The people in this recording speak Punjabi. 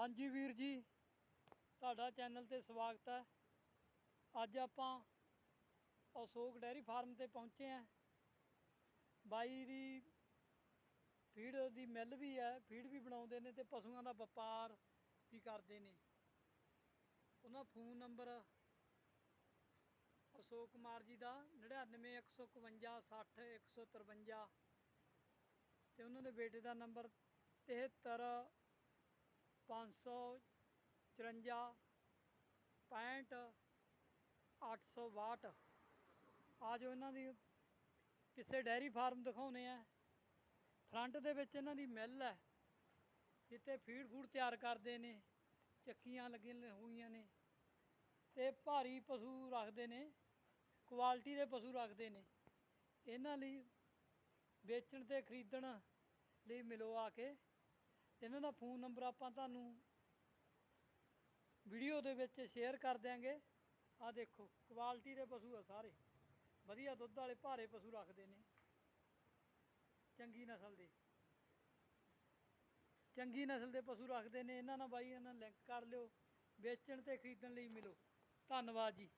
ਹਾਂਜੀ ਵੀਰ ਜੀ, ਤੁਹਾਡਾ ਚੈਨਲ ਤੇ ਸਵਾਗਤ ਹੈ। ਅੱਜ ਆਪਾਂ ਅਸ਼ੋਕ ਡੈਰੀ ਫਾਰਮ ਤੇ ਪਹੁੰਚੇ ਆਂ ਬਾਈ ਦੀ ਫੀਡ ਦੀ ਮਿੱਲ ਵੀ ਹੈ, ਫੀਡ ਵੀ ਬਣਾਉਂਦੇ ਨੇ ਤੇ ਪਸ਼ੂਆਂ ਦਾ ਵਪਾਰ ਵੀ ਕਰਦੇ ਨੇ। ਉਹਨਾਂ ਫੋਨ ਨੰਬਰ ਅਸ਼ੋਕ ਕੁਮਾਰ ਜੀ ਦਾ 99151 60 153 ਤੇ ਉਹਨਾਂ ਦੇ ਬੇਟੇ ਦਾ ਨੰਬਰ 73 554 65 862 ਆ ਜੋ ਇਹਨਾਂ ਦੀ, ਕਿਸੇ ਡੈਰੀ ਫਾਰਮ ਦਿਖਾਉਨੇ ਆ। ਫਰੰਟ ਦੇ ਵਿੱਚ ਇਹਨਾਂ ਦੀ ਮਿੱਲ ਹੈ। ਜਿੱਥੇ ਫੀਡ ਫੂਡ ਤਿਆਰ ਕਰਦੇ ਨੇ, ਚੱਕੀਆਂ ਲੱਗੀਆਂ ਹੋਈਆਂ ਨੇ। ਤੇ ਭਾਰੀ ਪਸ਼ੂ ਰੱਖਦੇ ਨੇ, ਕੁਆਲਿਟੀ ਦੇ ਪਸ਼ੂ ਰੱਖਦੇ ਨੇ। ਇਹਨਾਂ ਲਈ ਵੇਚਣ ਤੇ ਖਰੀਦਣ ਲਈ ਮਿਲੋ ਆ ਕੇ। ਇਹਨਾਂ ਦਾ ਫੋਨ ਨੰਬਰ ਆਪਾਂ ਤੁਹਾਨੂੰ ਵੀਡੀਓ ਦੇ ਵਿੱਚ ਸ਼ੇਅਰ ਕਰ ਦਿਆਂਗੇ। ਆ ਦੇਖੋ ਕੁਆਲਿਟੀ ਦੇ ਪਸ਼ੂ ਆ ਸਾਰੇ। ਵਧੀਆ ਦੁੱਧ ਵਾਲੇ ਭਾਰੇ ਪਸ਼ੂ ਰੱਖਦੇ ਨੇ। ਚੰਗੀ ਨਸਲ ਦੇ। ਚੰਗੀ ਨਸਲ ਦੇ ਪਸ਼ੂ ਰੱਖਦੇ ਨੇ। ਇਹਨਾਂ ਨਾਲ ਬਾਈ, ਇਹਨਾਂ ਲਿੰਕ ਕਰ ਲਿਓ। ਵੇਚਣ ਤੇ ਖਰੀਦਣ ਲਈ ਮਿਲੋ। ਧੰਨਵਾਦ ਜੀ।